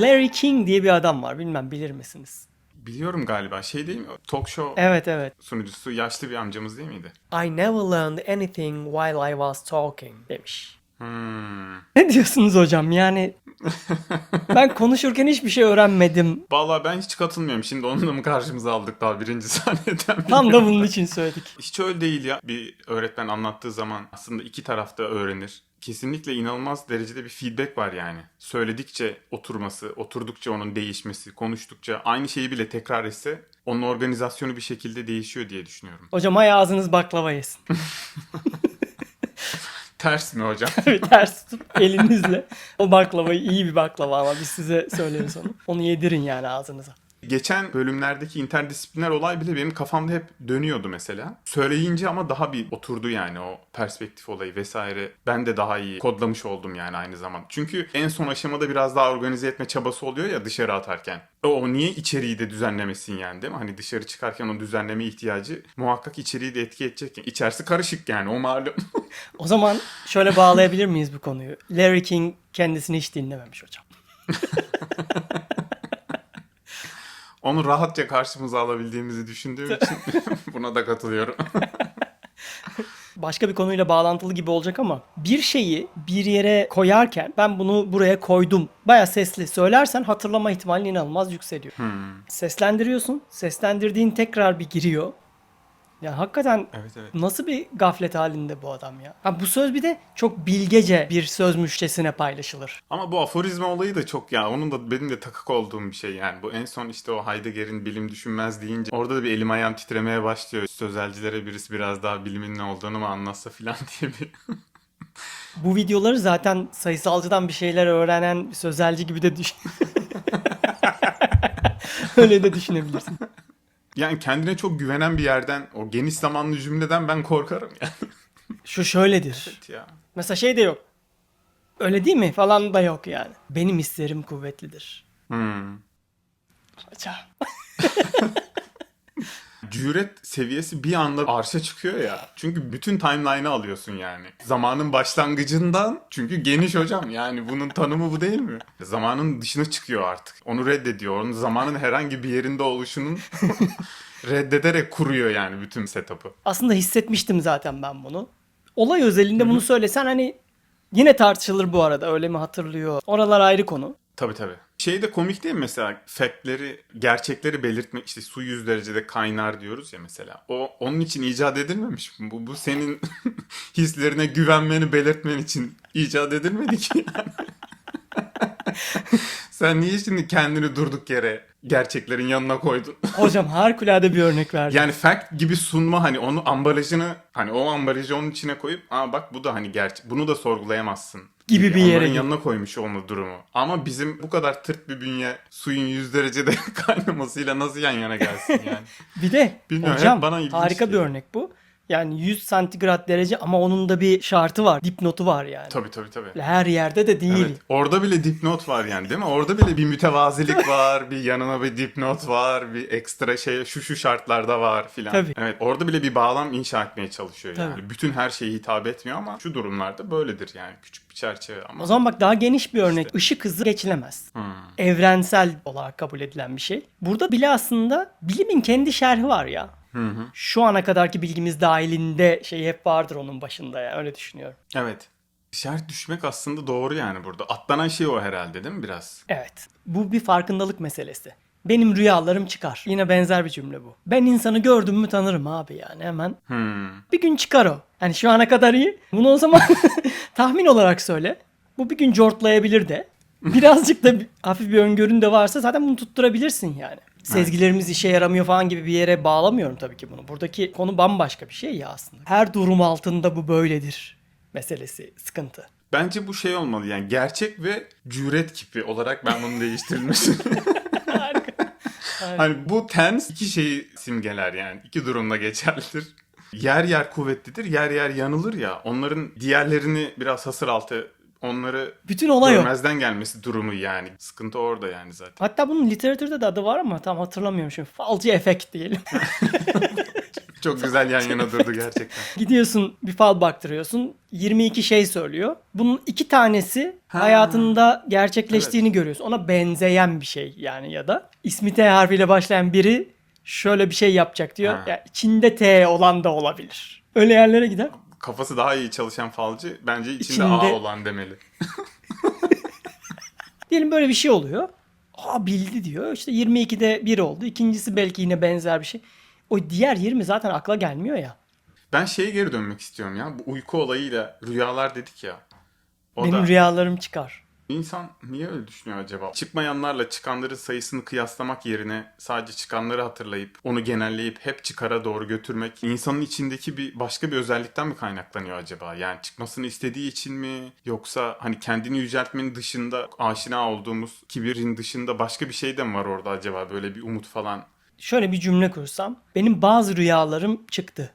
Larry King diye bir adam var. Bilmem bilir misiniz? Biliyorum galiba. Şey değil mi? Talk show Evet evet. sunucusu yaşlı bir amcamız değil miydi? I never learned anything while I was talking demiş. Hmm. Ne diyorsunuz hocam? Yani ben konuşurken hiçbir şey öğrenmedim. Vallahi ben hiç katılmıyorum. Şimdi onu da mı karşımıza aldık daha birinci sahneden? Tam da bunun için söyledik. Hiç öyle değil ya. Bir öğretmen anlattığı zaman aslında iki tarafta öğrenir. Kesinlikle inanılmaz derecede bir feedback var yani. Söyledikçe oturması, oturdukça onun değişmesi, konuştukça aynı şeyi bile tekrar etse onun organizasyonu bir şekilde değişiyor diye düşünüyorum. Hocam hay ağzınız baklava yesin. Ters mi hocam? Bir ters tutup elinizle o baklavayı iyi bir baklava ama biz size söyleriz onu. Onu yedirin yani ağzınıza. Geçen bölümlerdeki interdisipliner olay bile benim kafamda hep dönüyordu mesela. Söyleyince ama daha bir oturdu yani o perspektif olayı vesaire. Ben de daha iyi kodlamış oldum yani aynı zamanda. Çünkü en son aşamada biraz daha organize etme çabası oluyor ya dışarı atarken. O, niye içeriği de düzenlemesin yani değil mi? Hani dışarı çıkarken o düzenleme ihtiyacı muhakkak içeriği de etki edecek. Yani İçerisi karışık yani o malum. O zaman şöyle bağlayabilir miyiz bu konuyu? Larry King kendisini hiç dinlememiş hocam. Onu rahatça karşımıza alabildiğimizi düşündüğüm için buna da katılıyorum. Başka bir konuyla bağlantılı gibi olacak ama bir şeyi bir yere koyarken ben bunu buraya koydum. Baya sesli söylersen hatırlama ihtimalin inanılmaz yükseliyor. Seslendiriyorsun. Seslendirdiğin tekrar bir giriyor. Ya hakikaten evet evet. nasıl bir gaflet halinde bu adam ya. Ha, bu söz bir de çok bilgece bir sözmüşçesine paylaşılır. Ama bu aforizma olayı da çok ya onun da benim de takık olduğum bir şey yani. Bu en son işte o Heidegger'in bilim düşünmez deyince orada da bir elim ayağım titremeye başlıyor. Sözelcilere birisi biraz daha bilimin ne olduğunu mu anlatsa filan diye bir. Bu videoları zaten sayısalcıdan bir şeyler öğrenen sözelci gibi de düşün. Öyle de düşünebilirsin. Yani kendine çok güvenen bir yerden o geniş zamanlı cümleden ben korkarım yani. Şu şöyledir. Evet ya. Mesela şey de yok. Öyle değil mi falan da yok yani. Benim hislerim kuvvetlidir. Hmm. Hocam. Cüret seviyesi bir anda arşa çıkıyor ya. Çünkü bütün timeline'ı alıyorsun yani. Zamanın başlangıcından çünkü geniş hocam yani bunun tanımı bu değil mi? Zamanın dışına çıkıyor artık. Onu reddediyor. Onun zamanın herhangi bir yerinde oluşunun reddederek kuruyor yani bütün setup'ı. Aslında hissetmiştim zaten ben bunu. Olay özelinde bunu söylesen hani yine tartışılır bu arada. Öyle mi hatırlıyor? Oralar ayrı konu. Tabii tabii. Şey de komik değil mi mesela factleri, gerçekleri belirtmek işte su 100 derecede kaynar diyoruz ya mesela. O onun için icat edilmemiş mi? Bu, bu senin hislerine güvenmeni belirtmen için icat edilmedi ki yani. Sen niye şimdi kendini durduk yere gerçeklerin yanına koydun? Hocam harikulade bir örnek verdim. yani fact gibi sunma hani onu ambalajını hani o ambalajı onun içine koyup aa bak bu da hani gerçek bunu da sorgulayamazsın. Gibi bir yere Onların gibi. yanına koymuş onu durumu. Ama bizim bu kadar tırt bir bünye suyun 100 derecede kaynamasıyla nasıl yan yana gelsin yani? Bir de Bilmiyorum, hocam harika bir geliyor. örnek bu. Yani 100 santigrat derece ama onun da bir şartı var. Dipnotu var yani. tabii tabii tabii. Her yerde de değil. Evet. Orada bile dipnot var yani değil mi? Orada bile bir mütevazilik var, bir yanına bir dipnot var, bir ekstra şey şu şu şartlarda var filan. Tabii. Evet, orada bile bir bağlam inşa etmeye çalışıyor yani. Tabii. Bütün her şeye hitap etmiyor ama şu durumlarda böyledir yani küçük bir çerçeve ama. O zaman bak daha geniş bir örnek. Işık hızı geçilemez. Hmm. Evrensel olarak kabul edilen bir şey. Burada bile aslında bilimin kendi şerhi var ya. Şu ana kadarki bilgimiz dahilinde şey hep vardır onun başında ya. Öyle düşünüyorum. Evet. İşaret düşmek aslında doğru yani burada. Atlanan şey o herhalde değil mi biraz? Evet. Bu bir farkındalık meselesi. Benim rüyalarım çıkar. Yine benzer bir cümle bu. Ben insanı gördüm mü tanırım abi yani hemen. Hmm. Bir gün çıkar o. Yani şu ana kadar iyi. Bunu o zaman tahmin olarak söyle. Bu bir gün cortlayabilir de. Birazcık da hafif bir öngörün de varsa zaten bunu tutturabilirsin yani. Sezgilerimiz işe yaramıyor falan gibi bir yere bağlamıyorum tabii ki bunu. Buradaki konu bambaşka bir şey ya aslında. Her durum altında bu böyledir meselesi, sıkıntı. Bence bu şey olmalı yani gerçek ve cüret kipi olarak ben bunun değiştirilmesi. Harika. Hani bu tens iki şeyi simgeler yani. iki durumda geçerlidir. Yer yer kuvvetlidir, yer yer yanılır ya. Onların diğerlerini biraz hasır altı, onları Bütün olay o. görmezden gelmesi durumu yani. Sıkıntı orada yani zaten. Hatta bunun literatürde de adı var ama tam hatırlamıyorum şimdi. Falcı efekt diyelim. Çok güzel yan yana durdu gerçekten. Gidiyorsun bir fal baktırıyorsun. 22 şey söylüyor. Bunun iki tanesi Ha. hayatında gerçekleştiğini görüyorsun. Ona benzeyen bir şey yani ya da ismi T harfiyle başlayan biri şöyle bir şey yapacak diyor. Ha. Ya içinde T olan da olabilir. Öyle yerlere gider. Kafası daha iyi çalışan falcı bence içinde, İçinde- A olan demeli. Diyelim böyle bir şey oluyor. Aa bildi diyor. İşte 22'de 1 oldu. İkincisi belki yine benzer bir şey. O diğer 20 zaten akla gelmiyor ya. Ben şeye geri dönmek istiyorum ya. Bu uyku olayıyla rüyalar dedik ya. O Benim da rüyalarım çıkar. İnsan niye öyle düşünüyor acaba? Çıkmayanlarla çıkanların sayısını kıyaslamak yerine sadece çıkanları hatırlayıp onu genelleyip hep çıkara doğru götürmek insanın içindeki bir başka bir özellikten mi kaynaklanıyor acaba? Yani çıkmasını istediği için mi yoksa hani kendini yüceltmenin dışında aşina olduğumuz kibirin dışında başka bir şey de mi var orada acaba böyle bir umut falan? Şöyle bir cümle kursam. Benim bazı rüyalarım çıktı.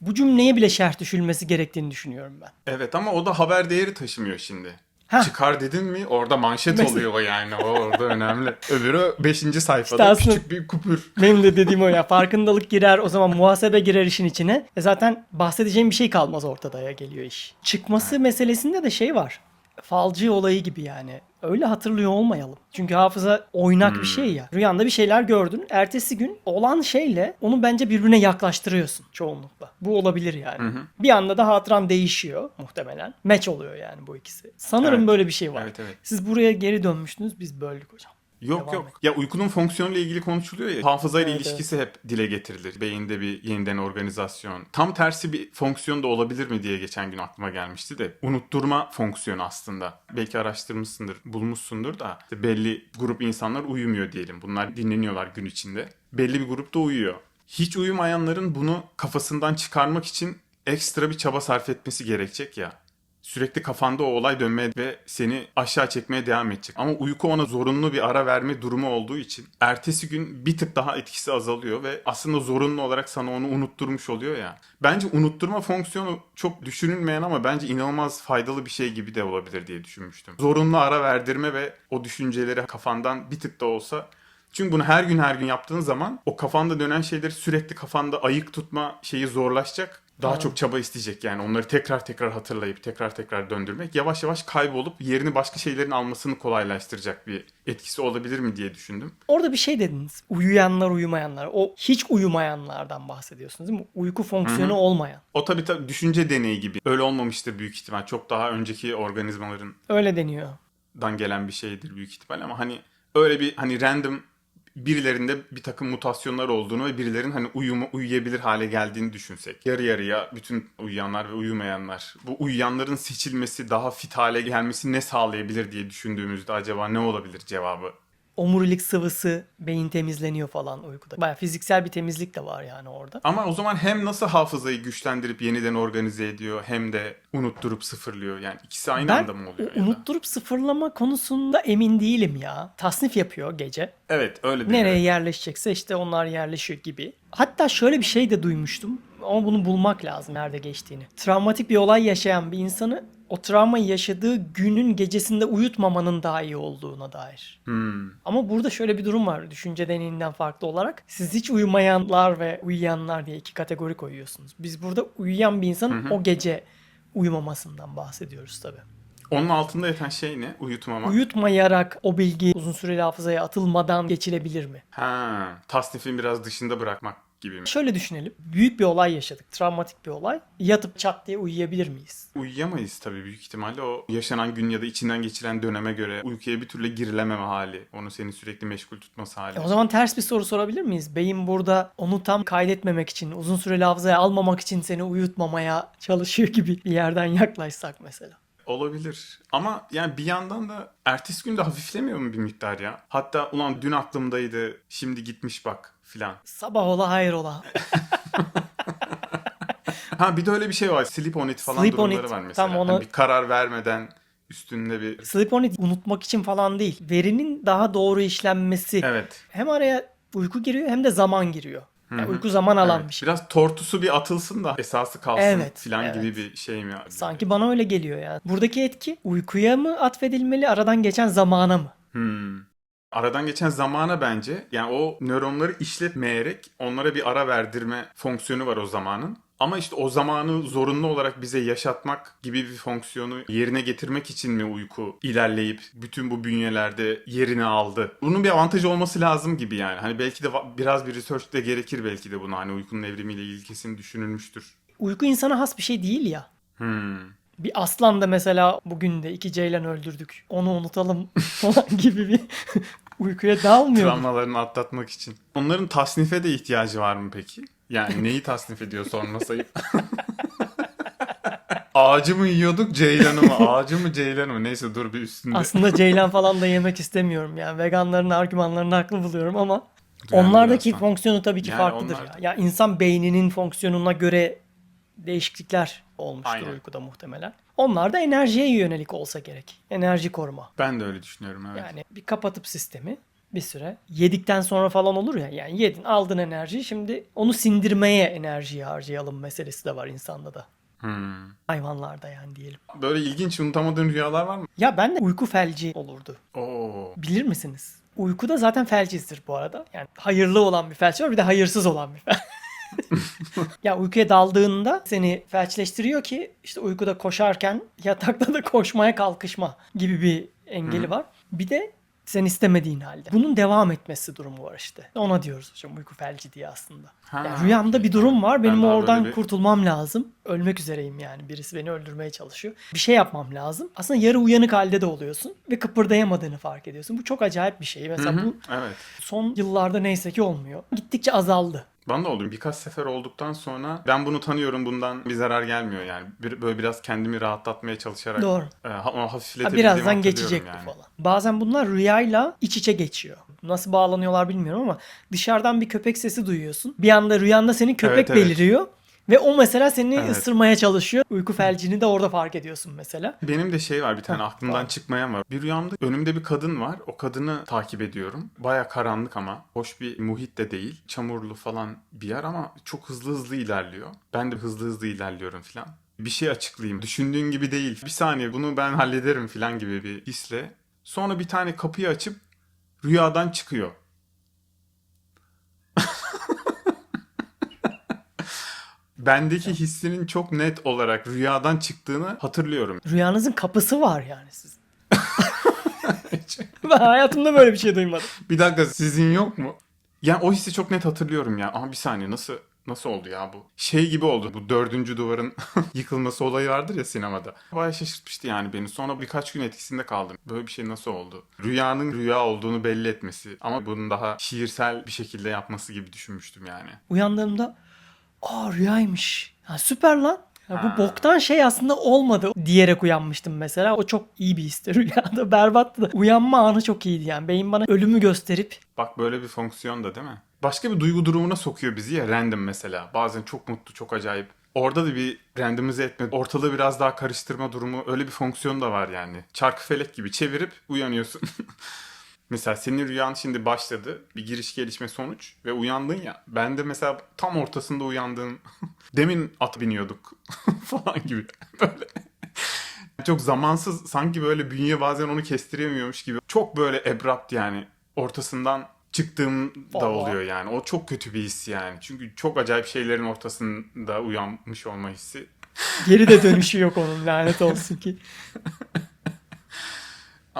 Bu cümleye bile şerh düşülmesi gerektiğini düşünüyorum ben. Evet ama o da haber değeri taşımıyor şimdi. Heh. Çıkar dedin mi orada manşet Mesela- oluyor yani. O orada önemli. Öbürü 5. sayfada İşte küçük bir kupür. Benim de dediğim o ya. Farkındalık girer o zaman muhasebe girer işin içine. E zaten bahsedeceğim bir şey kalmaz ortada ya geliyor iş. Çıkması meselesinde de şey var. Falcı olayı gibi yani. Öyle hatırlıyor olmayalım. Çünkü hafıza oynak bir şey ya. Rüyanda bir şeyler gördün. Ertesi gün olan şeyle onu bence birbirine yaklaştırıyorsun çoğunlukla. Bu olabilir yani. Bir anda da hatıran değişiyor muhtemelen. Match oluyor yani bu ikisi. Sanırım Evet. böyle bir şey var. Evet, evet. Siz buraya geri dönmüştünüz biz böldük hocam. Yok Devam yok. et. Ya uykunun fonksiyonuyla ilgili konuşuluyor ya. Hafızayla Evet, ilişkisi hep dile getirilir. Beyinde bir yeniden organizasyon. Tam tersi bir fonksiyon da olabilir mi diye geçen gün aklıma gelmişti de. Unutturma fonksiyonu aslında. Belki araştırmışsındır, bulmuşsundur da. işte belli grup insanlar uyumuyor diyelim. Bunlar dinleniyorlar gün içinde. Belli bir grupta uyuyor. Hiç uyumayanların bunu kafasından çıkarmak için ekstra bir çaba sarf etmesi gerekecek ya. Sürekli kafanda o olay dönmeye ve seni aşağı çekmeye devam edecek. Ama uyku ona zorunlu bir ara verme durumu olduğu için ertesi gün bir tık daha etkisi azalıyor ve aslında zorunlu olarak sana onu unutturmuş oluyor ya. Bence unutturma fonksiyonu çok düşünülmeyen ama bence inanılmaz faydalı bir şey gibi de olabilir diye düşünmüştüm. Zorunlu ara verdirme ve o düşünceleri kafandan bir tık da olsa çünkü bunu her gün her gün yaptığın zaman o kafanda dönen şeyleri sürekli kafanda ayık tutma şeyi zorlaşacak. Daha Tamam. çok çaba isteyecek yani onları tekrar tekrar hatırlayıp tekrar tekrar döndürmek yavaş yavaş kaybolup yerini başka şeylerin almasını kolaylaştıracak bir etkisi olabilir mi diye düşündüm. Orada bir şey dediniz. Uyuyanlar uyumayanlar. O hiç uyumayanlardan bahsediyorsunuz değil mi? Uyku fonksiyonu olmayan. O tabii tabii düşünce deneyi gibi. Öyle olmamıştır büyük ihtimal. Çok daha önceki organizmaların Öyle deniyor. dan gelen bir şeydir büyük ihtimal ama hani öyle bir hani random birilerinde bir takım mutasyonlar olduğunu ve birilerin hani uyuma, uyuyabilir hale geldiğini düşünsek. Yarı yarıya bütün uyuyanlar ve uyumayanlar. Bu uyuyanların seçilmesi, daha fit hale gelmesi ne sağlayabilir diye düşündüğümüzde acaba ne olabilir cevabı? Omurilik sıvısı, beyin temizleniyor falan uykuda. Baya fiziksel bir temizlik de var yani orada. Ama o zaman hem nasıl hafızayı güçlendirip yeniden organize ediyor hem de unutturup sıfırlıyor. Yani ikisi aynı ben anda mı oluyor? da? unutturup sıfırlama konusunda emin değilim ya. Tasnif yapıyor gece. Evet öyle değil. Nereye yerleşecekse işte onlar yerleşiyor gibi. Hatta şöyle bir şey de duymuştum. Ama bunu bulmak lazım nerede geçtiğini. Travmatik bir olay yaşayan bir insanı o travmayı yaşadığı günün gecesinde uyutmamanın daha iyi olduğuna dair. Hmm. Ama burada şöyle bir durum var düşünce deneyinden farklı olarak. Siz hiç uyumayanlar ve uyuyanlar diye iki kategori koyuyorsunuz. Biz burada uyuyan bir insanın o gece uyumamasından bahsediyoruz tabii. Onun altında yatan şey ne? Uyutmama. Uyutmayarak o bilgi uzun süreli hafızaya atılmadan geçilebilir mi? Ha, tasnifin biraz dışında bırakmak gibi mi? Şöyle düşünelim. Büyük bir olay yaşadık. Travmatik bir olay. Yatıp çat diye uyuyabilir miyiz? Uyuyamayız tabii büyük ihtimalle. O yaşanan gün ya da içinden geçiren döneme göre uykuya bir türlü girilememe hali. Onu seni sürekli meşgul tutması hali. E o zaman ters bir soru sorabilir miyiz? Beyin burada onu tam kaydetmemek için, uzun süreli hafızaya almamak için seni uyutmamaya çalışıyor gibi bir yerden yaklaşsak mesela. Olabilir. Ama yani bir yandan da ertesi gün de hafiflemiyor mu bir miktar ya? Hatta ulan dün aklımdaydı şimdi gitmiş bak filan. Sabah ola hayır ola. Ha bir de öyle bir şey var. Sleep on it falan Sleep on durumları it. var mesela. Tam onu- Hani bir karar vermeden üstünde bir... Sleep on it unutmak için falan değil. Verinin daha doğru işlenmesi. Evet. Hem araya uyku giriyor hem de zaman giriyor. Yani uyku zaman alan evet. bir şey. Biraz tortusu bir atılsın da esası kalsın Evet, filan evet. gibi bir şey mi? Sanki bana öyle geliyor yani. Buradaki etki uykuya mı atfedilmeli, aradan geçen zamana mı? Hmm. Aradan geçen zamana bence yani o nöronları işletmeyerek onlara bir ara verdirme fonksiyonu var o zamanın. Ama işte o zamanı zorunlu olarak bize yaşatmak gibi bir fonksiyonu yerine getirmek için mi uyku ilerleyip bütün bu bünyelerde yerini aldı? Bunun bir avantajı olması lazım gibi yani. Hani belki de biraz bir research de gerekir belki de buna. Hani uykunun evrimiyle ilgili kesin düşünülmüştür. Uyku insana has bir şey değil ya. Hmm. Bir aslan da mesela bugün de iki ceylan öldürdük. Onu unutalım falan gibi bir uykuya dalmıyor. Travmalarını atlatmak için. Onların tasnife de ihtiyacı var mı peki? Yani neyi tasnif ediyor sormasayıp? Ağacı mı yiyorduk ceylanı mı? Ağacı mı ceylanı mı? Neyse dur bir üstünde. Aslında ceylan falan da yemek istemiyorum yani. Veganların argümanlarını haklı buluyorum ama Yani onlardaki fonksiyonu tabii ki Yani farklıdır onlar- ya. Ya insan beyninin fonksiyonuna göre değişiklikler olmuştur Aynen. uykuda muhtemelen. Onlar da enerjiye yönelik olsa gerek. Enerji koruma. Ben de öyle düşünüyorum evet. Yani bir kapatıp sistemi bir süre yedikten sonra falan olur ya yani yedin aldın enerjiyi şimdi onu sindirmeye enerjiyi harcayalım meselesi de var insanda da. Hmm. Hayvanlarda yani diyelim. Böyle ilginç unutamadığın rüyalar var mı? Ya ben de uyku felci olurdu. Oo. Bilir misiniz? Uykuda zaten felcizdir bu arada. Yani hayırlı olan bir felç var bir de hayırsız olan bir felç. ya uykuya daldığında seni felçleştiriyor ki işte uykuda koşarken yatakta da koşmaya kalkışma gibi bir engeli var. Bir de sen istemediğin halde. Bunun devam etmesi durumu var işte. Ona diyoruz hocam uyku felci diye aslında. Ha. Yani rüyamda bir durum var. Benim Ben oradan bir- kurtulmam lazım. Ölmek üzereyim yani. Birisi beni öldürmeye çalışıyor. Bir şey yapmam lazım. Aslında yarı uyanık halde de oluyorsun ve kıpırdayamadığını fark ediyorsun. Bu çok acayip bir şey. Mesela Hı hı, bu Evet. son yıllarda neyse ki olmuyor. Gittikçe azaldı. Bana da oldu. Birkaç sefer olduktan sonra ben bunu tanıyorum bundan bir zarar gelmiyor yani. Bir, böyle biraz kendimi rahatlatmaya çalışarak Doğru. e, ha- hafifletebildiğimi birazdan geçecek yani. falan. Bazen bunlar rüyayla iç içe geçiyor. Nasıl bağlanıyorlar bilmiyorum ama dışarıdan bir köpek sesi duyuyorsun. Bir anda rüyanda senin köpek Evet, evet. beliriyor. Ve o mesela seni Evet. ısırmaya çalışıyor. Uyku felcini de orada fark ediyorsun mesela. Benim de şey var bir tane aklımdan çıkmayan var. Bir rüyamda önümde bir kadın var. O kadını takip ediyorum. Baya karanlık ama. Hoş bir muhit de değil. Çamurlu falan bir yer ama çok hızlı hızlı ilerliyor. Ben de hızlı hızlı ilerliyorum falan. Bir şey açıklayayım. Düşündüğün gibi değil. Bir saniye bunu ben hallederim falan gibi bir hisle. Sonra bir tane kapıyı açıp rüyadan çıkıyor. Bendeki hissinin çok net olarak rüyadan çıktığını hatırlıyorum. Rüyanızın kapısı var yani sizin. Ben hayatımda böyle bir şey duymadım. Bir dakika sizin yok mu? Yani o hissi çok net hatırlıyorum ya. Ama bir saniye nasıl nasıl oldu ya bu? Şey gibi oldu. Bu dördüncü duvarın yıkılması olayı vardır ya sinemada. Baya şaşırtmıştı yani beni. Sonra birkaç gün etkisinde kaldım. Böyle bir şey nasıl oldu? Rüyanın rüya olduğunu belli etmesi. Ama bunun daha şiirsel bir şekilde yapması gibi düşünmüştüm yani. Uyandığımda aa rüyaymış. Ha, süper lan. Ya bu boktan şey aslında olmadı diyerek uyanmıştım mesela. O çok iyi bir histi. Rüyada berbattı da. Uyanma anı çok iyiydi yani. Beyin bana ölümü gösterip Bak böyle bir fonksiyon da değil mi? Başka bir duygu durumuna sokuyor bizi ya random mesela. Bazen çok mutlu, çok acayip. Orada da bir randomize etme, ortalığı biraz daha karıştırma durumu öyle bir fonksiyon da var yani. Çarkı felek gibi çevirip uyanıyorsun. mesela senin rüyan şimdi başladı. Bir giriş gelişme sonuç ve uyandın ya. Ben de mesela tam ortasında uyandığım. Demin at biniyorduk falan gibi. Böyle. Çok zamansız sanki böyle bünye bazen onu kestiremiyormuş gibi. Çok böyle ebrupt yani. Ortasından çıktığım da oluyor yani. O çok kötü bir his yani. Çünkü çok acayip şeylerin ortasında uyanmış olma hissi. geri de dönüşü yok onun lanet olsun ki.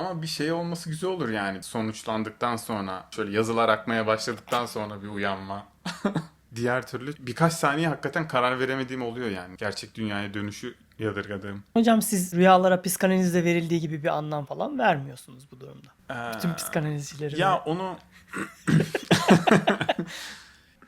Ama bir şey olması güzel olur yani. Sonuçlandıktan sonra şöyle yazılar akmaya başladıktan sonra bir uyanma. Diğer türlü birkaç saniye hakikaten karar veremediğim oluyor yani. Gerçek dünyaya dönüşü yadırgadığım. Hocam siz rüyalara psikanalizde verildiği gibi bir anlam falan vermiyorsunuz bu durumda. Bütün Ee, psikanalizcileri Ya ya, onu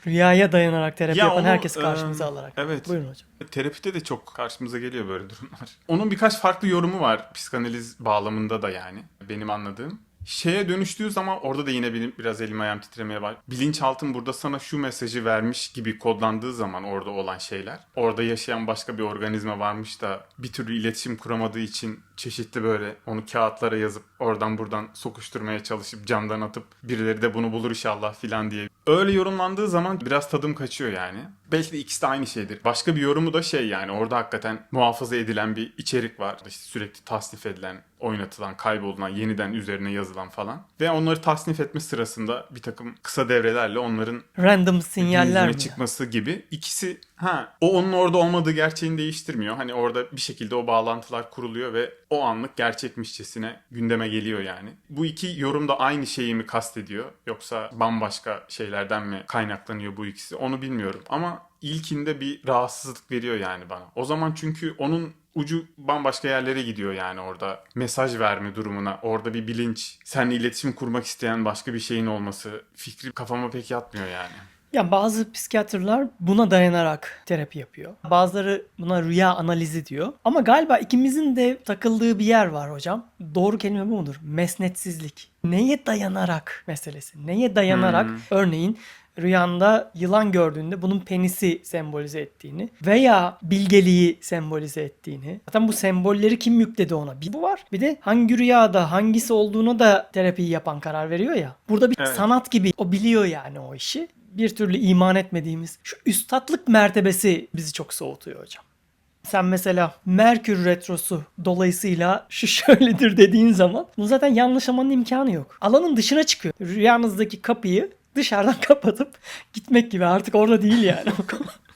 rüyaya dayanarak terapi Ya yapan onu, herkes karşımıza e, alarak. evet. Buyurun hocam. Terapide de çok karşımıza geliyor böyle durumlar. Onun birkaç farklı yorumu var psikanaliz bağlamında da yani benim anladığım. Şeye dönüştüğü zaman orada da yine benim biraz elim ayağım titremeye var. Bilinçaltın burada sana şu mesajı vermiş gibi kodlandığı zaman orada olan şeyler. Orada yaşayan başka bir organizma varmış da bir türlü iletişim kuramadığı için çeşitli böyle onu kağıtlara yazıp oradan buradan sokuşturmaya çalışıp camdan atıp birileri de bunu bulur inşallah filan diye. Öyle yorumlandığı zaman biraz tadım kaçıyor yani. Belki de ikisi de aynı şeydir. Başka bir yorumu da şey yani orada hakikaten muhafaza edilen bir içerik var. İşte sürekli tasnif edilen, oynatılan, kaybolunan, yeniden üzerine yazılan falan. Ve onları tasnif etme sırasında bir takım kısa devrelerle onların Random sinyaller çıkması gibi. İkisi ha o onun orada olmadığı gerçeğini değiştirmiyor. Hani orada bir şekilde o bağlantılar kuruluyor ve o anlık gerçekmişçesine gündeme geliyor yani. Bu iki yorum da aynı şeyi mi kastediyor yoksa bambaşka şeylerden mi kaynaklanıyor bu ikisi onu bilmiyorum. Ama ilkinde bir rahatsızlık veriyor yani bana. O zaman çünkü onun ucu bambaşka yerlere gidiyor yani orada mesaj verme durumuna. Orada bir bilinç, seninle iletişim kurmak isteyen başka bir şeyin olması fikri kafama pek yatmıyor yani. Ya bazı psikiyatrlar buna dayanarak terapi yapıyor. Bazıları buna rüya analizi diyor. Ama galiba ikimizin de takıldığı bir yer var hocam. Doğru kelime bu mudur? Mesnetsizlik. Neye dayanarak meselesi. Neye dayanarak Hmm. örneğin rüyanda yılan gördüğünde bunun penisi sembolize ettiğini veya bilgeliği sembolize ettiğini. Zaten bu sembolleri kim yükledi ona? Bir bu var. Bir de hangi rüyada hangisi olduğuna da terapiyi yapan karar veriyor ya. Burada bir Evet. sanat gibi o biliyor yani o işi. Bir türlü iman etmediğimiz şu üstatlık mertebesi bizi çok soğutuyor hocam. Sen mesela Merkür Retrosu dolayısıyla şu şöyledir dediğin zaman bunu zaten yanlışlamanın imkanı yok. Alanın dışına çıkıyor. Rüyanızdaki kapıyı dışarıdan kapatıp gitmek gibi artık orada değil yani.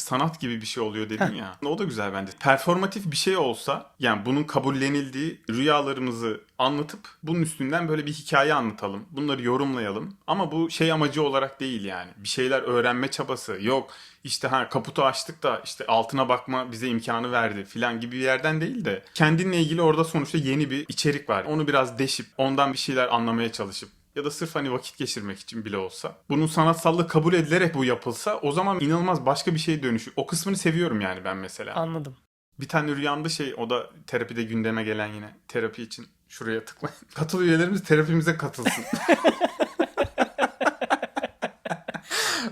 sanat gibi bir şey oluyor dedin ya. O da güzel bence. Performatif bir şey olsa yani bunun kabullenildiği rüyalarımızı anlatıp bunun üstünden böyle bir hikaye anlatalım. Bunları yorumlayalım. Ama bu şey amacı olarak değil yani. Bir şeyler öğrenme çabası. Yok işte ha kaputu açtık da işte altına bakma bize imkanı verdi filan gibi bir yerden değil de kendinle ilgili orada sonuçta yeni bir içerik var. Onu biraz deşip ondan bir şeyler anlamaya çalışıp ya da sırf hani vakit geçirmek için bile olsa. Bunun sanatsallığı kabul edilerek bu yapılsa o zaman inanılmaz başka bir şeye dönüşür. O kısmını seviyorum yani ben mesela. Anladım. Bir tane rüyamda şey o da terapide gündeme gelen yine terapi için şuraya tıklayın. Katıl üyelerimiz terapimize katılsın.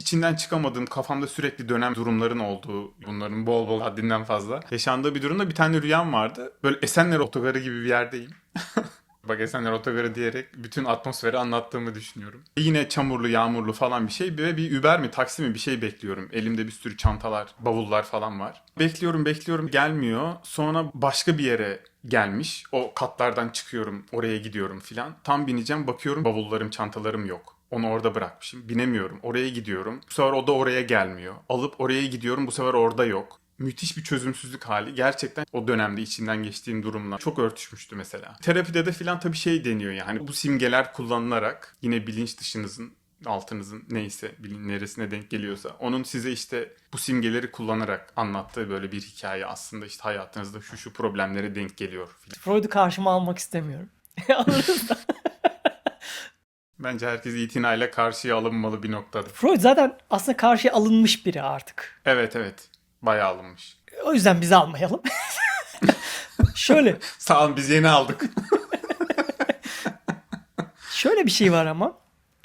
İçinden çıkamadığım kafamda sürekli dönem durumların olduğu bunların bol bol haddinden fazla yaşandığı bir durumda bir tane rüyam vardı. Böyle Esenler Otogarı gibi bir yerdeyim. Bak Esenler Otogarı diyerek bütün atmosferi anlattığımı düşünüyorum. Yine çamurlu, yağmurlu falan bir şey ve bir Uber mi, taksi mi bir şey bekliyorum. Elimde bir sürü çantalar, bavullar falan var. Bekliyorum, bekliyorum gelmiyor. Sonra başka bir yere gelmiş. O katlardan çıkıyorum, oraya gidiyorum filan. Tam bineceğim, bakıyorum bavullarım, çantalarım yok. Onu orada bırakmışım. Binemiyorum. Oraya gidiyorum. Bu sefer o da oraya gelmiyor. Alıp oraya gidiyorum. Bu sefer orada yok müthiş bir çözümsüzlük hali. Gerçekten o dönemde içinden geçtiğim durumla çok örtüşmüştü mesela. Terapide de filan tabii şey deniyor yani bu simgeler kullanılarak yine bilinç dışınızın altınızın neyse bilin neresine denk geliyorsa onun size işte bu simgeleri kullanarak anlattığı böyle bir hikaye aslında işte hayatınızda şu şu problemlere denk geliyor. Freud'u karşıma almak istemiyorum. Bence herkes itinayla karşıya alınmalı bir noktada. Freud zaten aslında karşıya alınmış biri artık. Evet evet bayağı alınmış. O yüzden bizi almayalım. Şöyle Sağ olun biz yeni aldık. Şöyle bir şey var ama.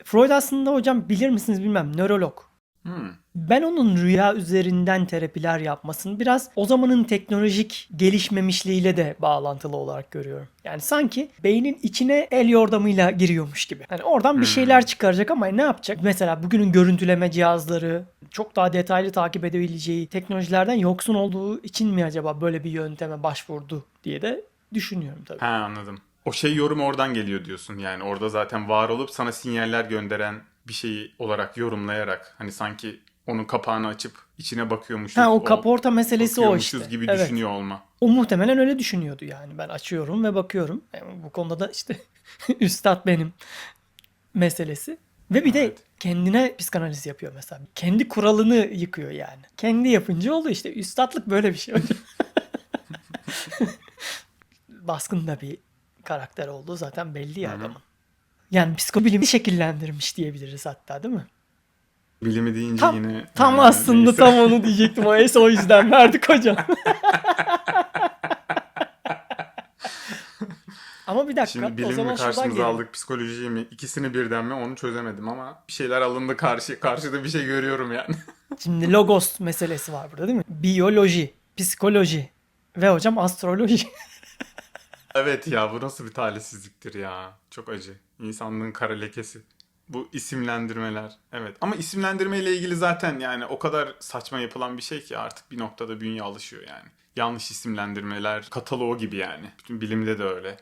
Freud aslında hocam bilir misiniz bilmem nörolog. Hmm. Ben onun rüya üzerinden terapiler yapmasını biraz o zamanın teknolojik gelişmemişliğiyle de bağlantılı olarak görüyorum. Yani sanki beynin içine el yordamıyla giriyormuş gibi. Yani oradan bir şeyler çıkaracak ama ne yapacak? Mesela bugünün görüntüleme cihazları çok daha detaylı takip edebileceği teknolojilerden yoksun olduğu için mi acaba böyle bir yönteme başvurdu diye de düşünüyorum tabii. Ha anladım. O şey yorum oradan geliyor diyorsun. Yani orada zaten var olup sana sinyaller gönderen bir şeyi olarak yorumlayarak hani sanki onun kapağını açıp içine bakıyormuşuz. Ha o kaporta meselesi o işte. gibi Evet. düşünüyor olma. O muhtemelen öyle düşünüyordu yani. Ben açıyorum ve bakıyorum. Yani bu konuda da işte üstad benim meselesi. Ve bir de Evet. kendine psikanaliz yapıyor mesela. Kendi kuralını yıkıyor yani. Kendi yapınca oluyor işte. Üstatlık böyle bir şey. Baskın da bir karakter olduğu zaten belli ya adamın. Yani psikobilimi şekillendirmiş diyebiliriz hatta değil mi? Bilimi deyince Tam, yine... tam yani aslında neyse. tam onu diyecektim. O es o yüzden verdik hocam. Ama bir dakika. Şimdi o bilimi zaman mi karşımıza aldık psikolojiyi mi ikisini birden mi onu çözemedim ama bir şeyler alındı karşı karşıda bir şey görüyorum yani. Şimdi logos meselesi var burada değil mi? Biyoloji, psikoloji ve hocam astroloji. evet ya bu nasıl bir talihsizliktir ya. Çok acı. İnsanlığın kara lekesi. Bu isimlendirmeler. Evet. Ama isimlendirmeyle ilgili zaten yani o kadar saçma yapılan bir şey ki artık bir noktada bünye alışıyor yani. Yanlış isimlendirmeler kataloğu gibi yani. Bütün bilimde de öyle.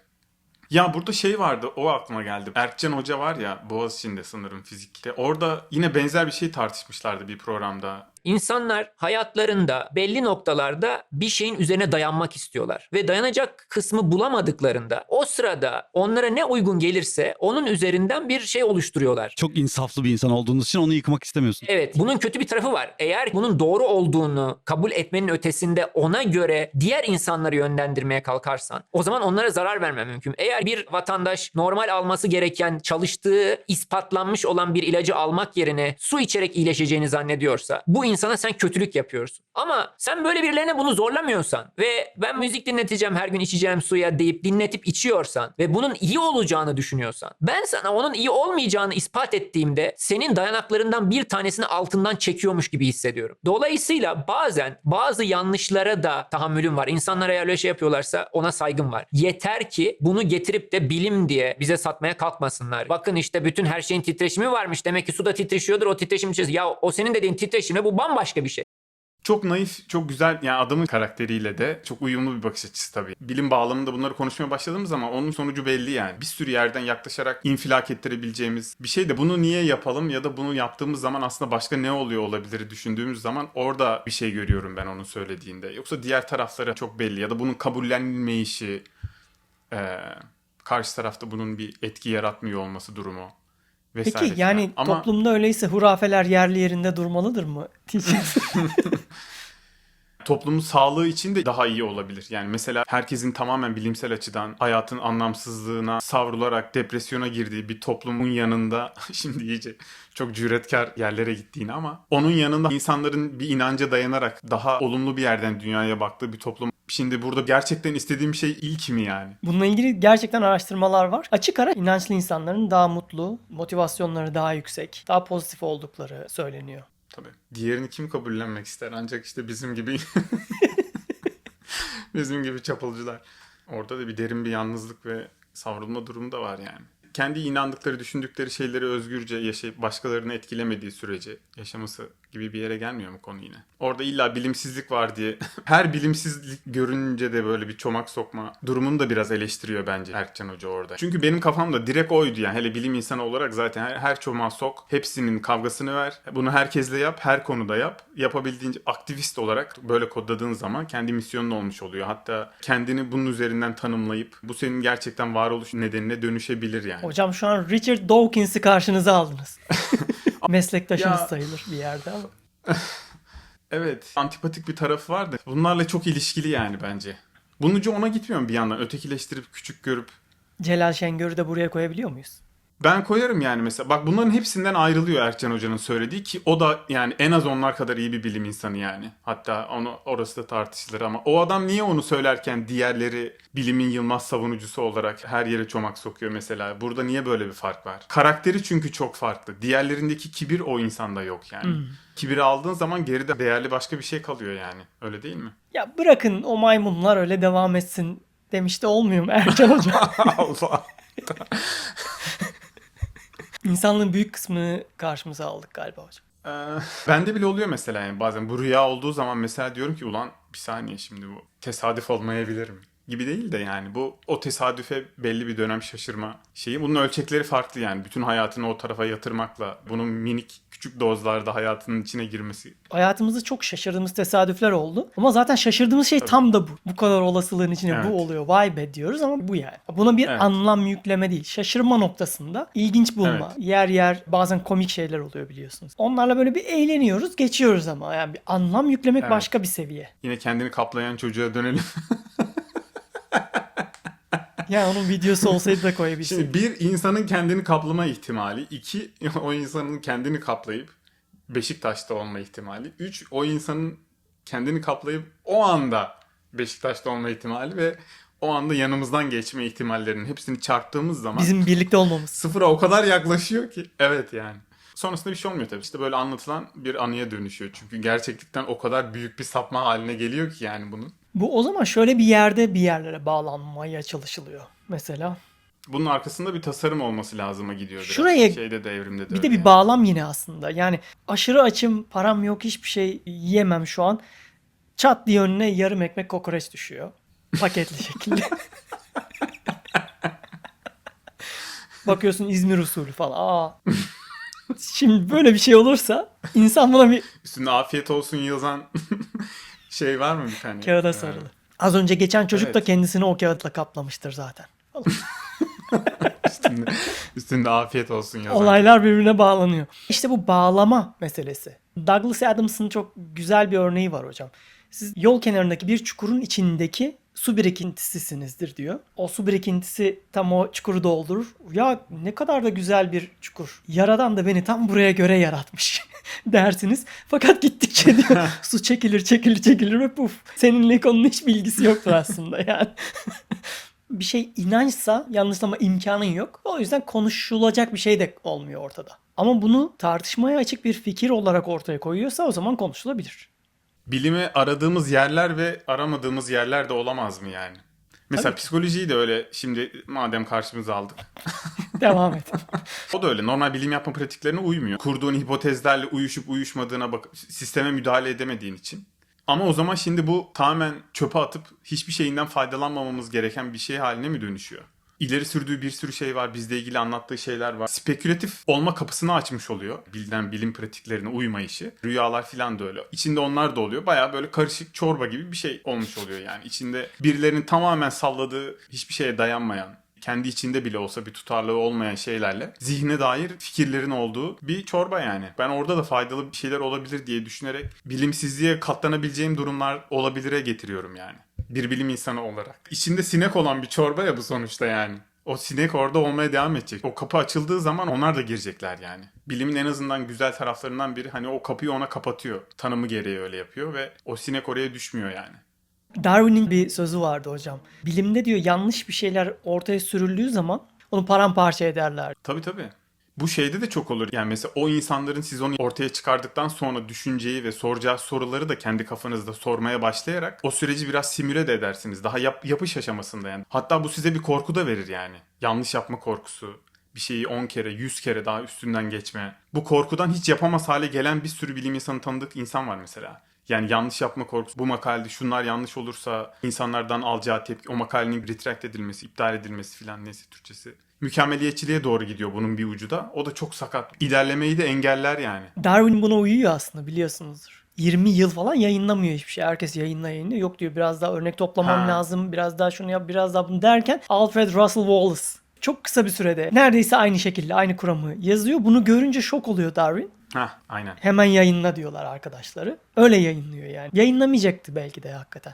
Ya burada şey vardı o aklıma geldi. Erkcan Hoca var ya Boğaziçi'nde sanırım fizikte. Orada yine benzer bir şey tartışmışlardı bir programda. İnsanlar hayatlarında belli noktalarda bir şeyin üzerine dayanmak istiyorlar. Ve dayanacak kısmı bulamadıklarında o sırada onlara ne uygun gelirse onun üzerinden bir şey oluşturuyorlar. Çok insaflı bir insan olduğunuz için onu yıkmak istemiyorsun. Evet bunun kötü bir tarafı var. Eğer bunun doğru olduğunu kabul etmenin ötesinde ona göre diğer insanları yönlendirmeye kalkarsan o zaman onlara zarar vermen mümkün. Eğer bir vatandaş normal alması gereken çalıştığı ispatlanmış olan bir ilacı almak yerine su içerek iyileşeceğini zannediyorsa bu insana sen kötülük yapıyorsun. Ama sen böyle birilerine bunu zorlamıyorsan ve ben müzik dinleteceğim her gün içeceğim suya deyip dinletip içiyorsan ve bunun iyi olacağını düşünüyorsan ben sana onun iyi olmayacağını ispat ettiğimde senin dayanaklarından bir tanesini altından çekiyormuş gibi hissediyorum. Dolayısıyla bazen bazı yanlışlara da tahammülüm var. İnsanlar eğer öyle şey yapıyorlarsa ona saygım var. Yeter ki bunu getirip de bilim diye bize satmaya kalkmasınlar. Bakın işte bütün her şeyin titreşimi varmış. Demek ki suda titreşiyordur o titreşim içerisinde. Ya o senin dediğin titreşimle bu bambaşka bir şey. Çok naif, çok güzel yani adamın karakteriyle de çok uyumlu bir bakış açısı tabii. Bilim bağlamında bunları konuşmaya başladığımız zaman onun sonucu belli yani. Bir sürü yerden yaklaşarak infilak ettirebileceğimiz bir şey de bunu niye yapalım ya da bunu yaptığımız zaman aslında başka ne oluyor olabilir düşündüğümüz zaman orada bir şey görüyorum ben onun söylediğinde. Yoksa diğer taraflara çok belli ya da bunun kabullenmeyişi, eee, karşı tarafta bunun bir etki yaratmıyor olması durumu vesaire. Peki yani falan. Ama... toplumda öyleyse hurafeler yerli yerinde durmalıdır mı? toplumun sağlığı için de daha iyi olabilir. Yani mesela herkesin tamamen bilimsel açıdan hayatın anlamsızlığına savrularak depresyona girdiği bir toplumun yanında şimdi iyice çok cüretkar yerlere gittiğini ama onun yanında insanların bir inanca dayanarak daha olumlu bir yerden dünyaya baktığı bir toplum. Şimdi burada gerçekten istediğim şey ilk mi yani? Bununla ilgili gerçekten araştırmalar var. Açık ara inançlı insanların daha mutlu, motivasyonları daha yüksek, daha pozitif oldukları söyleniyor. Tabii. Diğerini kim kabullenmek ister? Ancak işte bizim gibi bizim gibi çapulcular. Orada da bir derin bir yalnızlık ve savrulma durumu da var yani. Kendi inandıkları, düşündükleri şeyleri özgürce yaşayıp başkalarını etkilemediği sürece yaşaması gibi bir yere gelmiyor mu konu yine? Orada illa bilimsizlik var diye her bilimsizlik görünce de böyle bir çomak sokma durumunu da biraz eleştiriyor bence Erkcan Hoca orada. Çünkü benim kafamda direkt oydu yani hele bilim insanı olarak zaten her, her çomağı sok, hepsinin kavgasını ver. Bunu herkesle yap, her konuda yap. Yapabildiğince aktivist olarak böyle kodladığın zaman kendi misyonun olmuş oluyor. Hatta kendini bunun üzerinden tanımlayıp bu senin gerçekten varoluş nedenine dönüşebilir yani. Hocam şu an Richard Dawkins'i karşınıza aldınız. Meslektaşınız Ya- sayılır bir yerde ama. Evet. Antipatik bir tarafı var da bunlarla çok ilişkili yani bence. Bunun ucu ona gitmiyor mu bir yandan? Ötekileştirip küçük görüp. Celal Şengör'ü de buraya koyabiliyor muyuz? Ben koyarım yani mesela. Bak bunların hepsinden ayrılıyor Erkcan Hoca'nın söylediği ki o da yani en az onlar kadar iyi bir bilim insanı yani. Hatta onu orası da tartışılır ama o adam niye onu söylerken diğerleri bilimin yılmaz savunucusu olarak her yere çomak sokuyor mesela. Burada niye böyle bir fark var? Karakteri çünkü çok farklı. Diğerlerindeki kibir o insanda yok yani. Kibiri aldığın zaman geride değerli başka bir şey kalıyor yani. Öyle değil mi? Ya bırakın o maymunlar öyle devam etsin demiş de olmuyor mu Ercan Hoca? Allah. İnsanlığın büyük kısmını karşımıza aldık galiba hocam. Ee, bende bile oluyor mesela yani bazen bu rüya olduğu zaman mesela diyorum ki ulan bir saniye şimdi bu tesadüf olmayabilir mi? Gibi değil de yani bu o tesadüfe belli bir dönem şaşırma şeyi. Bunun ölçekleri farklı yani. Bütün hayatını o tarafa yatırmakla bunun minik küçük dozlarda hayatının içine girmesi. Hayatımızda çok şaşırdığımız tesadüfler oldu. Ama zaten şaşırdığımız şey tam da bu. Bu kadar olasılığın içine Evet. bu oluyor. Vay be diyoruz ama bu yani. Buna bir Evet. anlam yükleme değil. Şaşırma noktasında ilginç bulma. Evet. Yer yer bazen komik şeyler oluyor biliyorsunuz. Onlarla böyle bir eğleniyoruz, geçiyoruz ama. Yani bir anlam yüklemek Evet. başka bir seviye. Yine kendini kaplayan çocuğa dönelim. Yani onun videosu olsaydı da koyabilseydik. Şimdi bir insanın kendini kaplama ihtimali. iki o insanın kendini kaplayıp Beşiktaş'ta olma ihtimali. Üç o insanın kendini kaplayıp o anda Beşiktaş'ta olma ihtimali ve o anda yanımızdan geçme ihtimallerinin hepsini çarptığımız zaman Bizim birlikte olmamız. sıfıra o kadar yaklaşıyor ki. Evet yani. Sonrasında bir şey olmuyor tabii. İşte böyle anlatılan bir anıya dönüşüyor. Çünkü gerçeklikten o kadar büyük bir sapma haline geliyor ki yani bunun. Bu o zaman şöyle bir yerde bir yerlere bağlanmaya çalışılıyor. Mesela Bunun arkasında bir tasarım olması lazıma gidiyor biraz. Şuraya- Şeyde de evrimde de Bir de bir yani. bağlam yine aslında. Yani aşırı açım, param yok, hiçbir şey yiyemem şu an. Çat diye önüne yarım ekmek kokoreç düşüyor. Paketli şekilde. Bakıyorsun İzmir usulü falan. Aa. Şimdi böyle bir şey olursa insan buna bir Üstünde afiyet olsun yazan şey var mı bir tane? kağıda Yani sarılı. Az önce geçen çocuk da Evet. kendisini o kağıtla kaplamıştır zaten. Üstünde, üstünde afiyet olsun yazan. Olaylar birbirine bağlanıyor. İşte bu bağlama meselesi. Douglas Adams'ın çok güzel bir örneği var hocam. Siz yol kenarındaki bir çukurun içindeki su birikintisinizdir diyor. O su birikintisi tam o çukuru doldurur. Ya ne kadar da güzel bir çukur. Yaradan da beni tam buraya göre yaratmış dersiniz. Fakat gittikçe diyor su çekilir çekilir çekilir ve puf. Seninle konunun hiç bilgisi yoktur aslında yani. bir şey inançsa yanlışlama imkanın yok. O yüzden konuşulacak bir şey de olmuyor ortada. Ama bunu tartışmaya açık bir fikir olarak ortaya koyuyorsa o zaman konuşulabilir. Bilimi aradığımız yerler ve aramadığımız yerler de olamaz mı yani? Mesela Tabii psikolojiyi de öyle şimdi madem karşımıza aldık. Devam et. O da öyle. Normal bilim yapma pratiklerine uymuyor. Kurduğun hipotezlerle uyuşup uyuşmadığına bak sisteme müdahale edemediğin için. Ama o zaman şimdi bu tamamen çöpe atıp hiçbir şeyinden faydalanmamamız gereken bir şey haline mi dönüşüyor? İleri sürdüğü bir sürü şey var. Bizle ilgili anlattığı şeyler var. Spekülatif olma kapısını açmış oluyor. Bilinen bilim pratiklerine uymayışı. Rüyalar falan da öyle. İçinde onlar da oluyor. Baya böyle karışık çorba gibi bir şey olmuş oluyor yani. İçinde birilerinin tamamen salladığı, hiçbir şeye dayanmayan, kendi içinde bile olsa bir tutarlığı olmayan şeylerle zihne dair fikirlerin olduğu bir çorba yani. Ben orada da faydalı bir şeyler olabilir diye düşünerek bilimsizliğe katlanabileceğim durumlar olabilire getiriyorum yani. Bir bilim insanı olarak. İçinde sinek olan bir çorba ya bu sonuçta yani. O sinek orada olmaya devam edecek. O kapı açıldığı zaman onlar da girecekler yani. Bilimin en azından güzel taraflarından biri hani o kapıyı ona kapatıyor. Tanımı gereği öyle yapıyor ve o sinek oraya düşmüyor yani. Darwin'in bir sözü vardı hocam. Bilimde diyor yanlış bir şeyler ortaya sürüldüğü zaman onu paramparça ederler. Tabii tabii. Bu şeyde de çok olur. Yani mesela o insanların siz onu ortaya çıkardıktan sonra düşünceyi ve soracağı soruları da kendi kafanızda sormaya başlayarak o süreci biraz simüle de edersiniz. Daha yap- yapış aşamasında yani. Hatta bu size bir korku da verir yani. Yanlış yapma korkusu. Bir şeyi 10 kere, 100 kere daha üstünden geçme. Bu korkudan hiç yapamaz hale gelen bir sürü bilim insanı tanıdık insan var mesela. Yani yanlış yapma korkusu. Bu makalede şunlar yanlış olursa insanlardan alacağı tepki, o makalenin retract edilmesi, iptal edilmesi filan neyse Türkçesi. Mükemmeliyetçiliğe doğru gidiyor bunun bir ucu da. O da çok sakat. İlerlemeyi de engeller yani. Darwin buna uyuyor aslında biliyorsunuzdur. 20 yıl falan yayınlamıyor hiçbir şey. Herkes yayınla yayınlıyor. Yok diyor biraz daha örnek toplamam Ha. lazım. Biraz daha şunu yap, biraz daha bunu derken Alfred Russel Wallace çok kısa bir sürede neredeyse aynı şekilde aynı kuramı yazıyor. Bunu görünce şok oluyor Darwin. Hah aynen. Hemen yayınla diyorlar arkadaşları. Öyle yayınlıyor yani. Yayınlamayacaktı belki de hakikaten.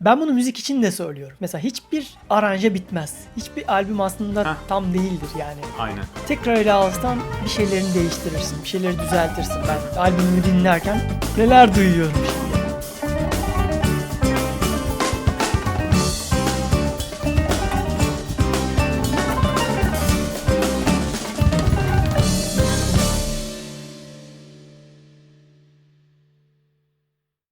Ben bunu müzik için de söylüyorum. Mesela hiçbir aranje bitmez. Hiçbir albüm aslında Heh. tam değildir yani. Aynen. Tekrar ele alsan bir şeylerini değiştirirsin, bir şeyleri düzeltirsin. Ben albümümü dinlerken neler duyuyorum şimdi.